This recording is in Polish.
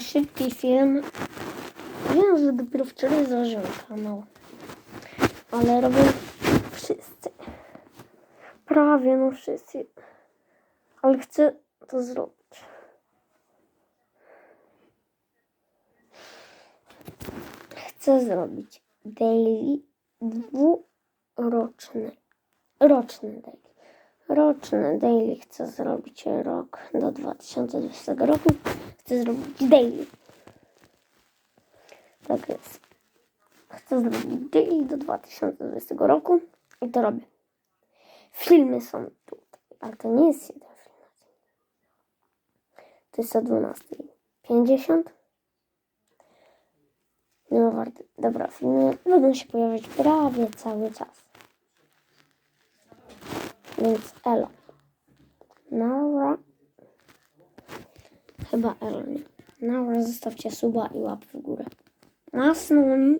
szybki film. Wiem, że dopiero wczoraj założyłem kanał. Ale robią wszyscy. Prawie no wszyscy. Ale chcę to zrobić. Chcę zrobić daily dwuroczny. Roczny daily. Roczny daily chcę zrobić rok do 2020 roku. Chcę zrobić daily. Tak jest. Chcę zrobić daily do 2020 roku i to robię. Filmy są tutaj, ale to nie jest jeden film. To jest o 12.50. No warto. Dobra, filmy będą się pojawiać prawie cały czas. Więc elo. Naura. Chyba nie? Naura, zostawcie suba i łap w górę. Masnuni.